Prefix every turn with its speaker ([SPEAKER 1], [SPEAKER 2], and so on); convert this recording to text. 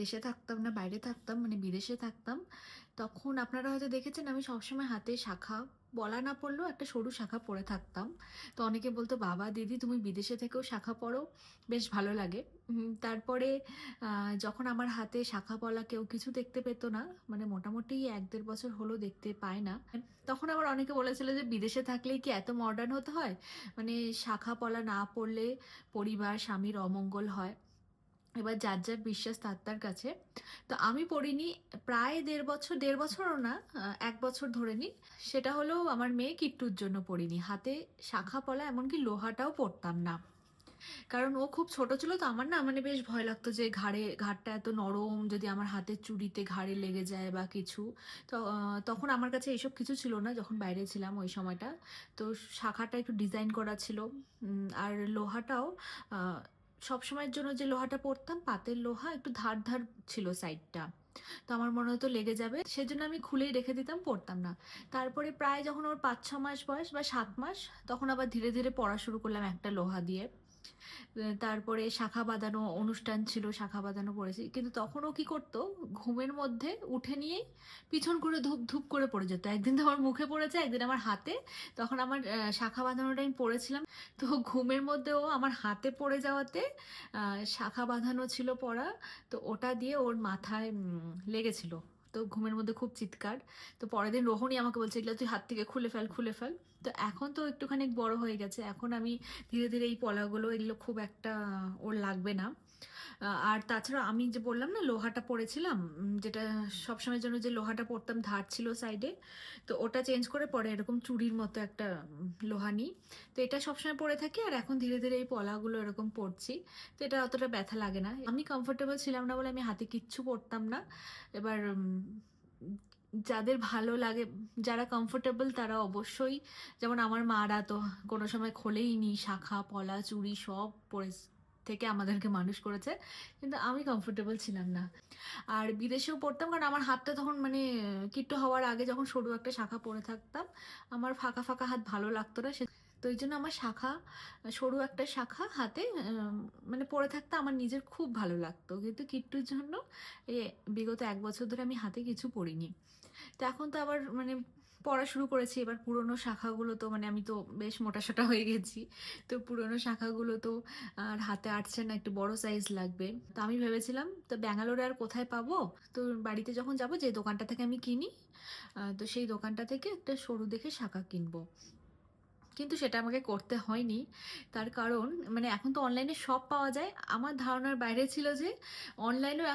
[SPEAKER 1] দেশে থাকতাম না, বাইরে থাকতাম মানে বিদেশে থাকতাম, তখন আপনারা হয়তো দেখেছেন আমি সবসময় হাতে শাখা, বলা না পড়লেও একটা সরু শাখা পরে থাকতাম। তো অনেকে বলতো, বাবা, দিদি, তুমি বিদেশে থেকেও শাখা পড়ো, বেশ ভালো লাগে। তারপরে যখন আমার হাতে শাখা পলা কেউ কিছু দেখতে পেত না মানে মোটামুটি এক দেড় বছর হলো দেখতে পায় না, তখন আবার অনেকে বলেছিল যে, বিদেশে থাকলেই কি এত মডার্ন হতে হয়? মানে শাখা পলা না পড়লে পরিবার, স্বামীর অমঙ্গল হয়। এবার যার যার বিশ্বাস তার তার কাছে। তো আমি পড়িনি প্রায় দেড় বছর, দেড় বছরও না এক বছর ধরে নি। সেটা হলো আমার মেয়ে কিট্টুর জন্য পড়িনি। হাতে শাখা পলা এমনকি লোহাটাও পরতাম না। কারণ ও খুব ছোট ছিল তো আমার না মানে বেশ ভয় লাগতো যে ঘাড়ে, ঘাড়টা এত নরম, যদি আমার হাতের চুড়িতে ঘাড়ে লেগে যায় বা কিছু। তো তখন আমার কাছে এইসব কিছু ছিল না যখন বাইরে ছিলাম ওই সময়টা। তো শাখাটা একটু ডিজাইন করা ছিল। আর লোহাটাও সবসময়ের জন্য যে লোহাটা পরতাম, পাতের লোহা একটু ধার ধার ছিল সাইডটা তো আমার মনে হতো লেগে যাবে, সেজন্য আমি খুলেই রেখে দিতাম পড়তাম না। তারপরে প্রায় যখন ওর পাঁচ ছ মাস বয়স বা সাত মাস, তখন আবার ধীরে ধীরে পড়া শুরু করলাম একটা লোহা দিয়ে। তারপরে শাখা বাঁধানো অনুষ্ঠান ছিল, শাখা বাঁধানো পড়েছি। কিন্তু তখনও কি করতো? ঘুমের মধ্যে উঠে নিয়েই পিছন করে ধূপ ধূপ করে পড়ে যেত। একদিন তো আমার মুখে পড়েছে, একদিন আমার হাতে। তখন আমার শাখা বাঁধানোটা আমি পড়েছিলাম। তো ঘুমের মধ্যেও আমার হাতে পড়ে যাওয়াতে শাখা বাঁধানো ছিল পড়া। তো ওটা দিয়ে ওর মাথায় লেগেছিল। তো ঘুমের মধ্যে খুব চিৎকার। তো পরের দিন রোহণী আমাকে বলছে, এগুলো তুই হাত থেকে খুলে ফেল খুলে ফেল। তো এখন তো একটুখানি বড় হয়ে গেছে। এখন আমি ধীরে ধীরে এই পলাগুলো, এগুলো খুব একটা ওর লাগবে না। আর তাছাড়া আমি যে বললাম না, লোহাটা পরেছিলাম যেটা সবসময়ের জন্য যে লোহাটা পরতাম, ধার ছিল সাইডে তো ওটা চেঞ্জ করে পরে এরকম চুড়ির মতো একটা লোহা নিই। তো এটা সবসময় পরে থাকি, আর এখন ধীরে ধীরে এই পলাগুলো এরকম পরছি। তো এটা অতটা ব্যথা লাগে না। আমি কমফোর্টেবল ছিলাম না বলে আমি হাতে কিচ্ছু পরতাম না। এবার যাদের ভালো লাগে, যারা কমফোর্টেবল তারা অবশ্যই, যেমন আমার মারা তো কোনো সময় খোলেই নি, শাখা, পলা, চুড়ি সব পরে থেকে আমাদেরকে মানুষ করেছে, কিন্তু আমি কমফোর্টেবল ছিলাম না। আর বিদেশেও পড়তাম, কারণ আমার হাতটা তখন মানে কিট্টু হওয়ার আগে যখন সরু একটা শাখা পরে থাকতাম, আমার ফাঁকা ফাঁকা হাত ভালো লাগতো না, সে তো ওই জন্য আমার শাখা, সরু একটা শাখা হাতে মানে পরে থাকতে আমার নিজের খুব ভালো লাগতো। কিন্তু কিট্টুর জন্য এ, বিগত এক বছর ধরে আমি হাতে কিছু পরিনি তো এখন তো আবার মানে পড়া শুরু করেছি। এবার পুরনো শাখাগুলো তো মানে আমি তো বেশ মোটাসোটা হয়ে গেছি। তো পুরোনো শাখাগুলো তো আর হাতে আটছে না, একটু বড় সাইজ লাগবে। তো আমি ভেবেছিলাম, তো ব্যাঙ্গালোরে আর কোথায় পাবো? তো বাড়িতে যখন যাব, যে দোকানটা থেকে আমি কিনি তো সেই দোকানটা থেকে একটা সরু দেখে শাখা কিনবো। কিন্তু সেটা আমাকে করতে হয়নি। তার কারণ মানে এখন তো অনলাইনে সব পাওয়া যায়। আমার ধারণার বাইরে ছিল যে অনলাইনেও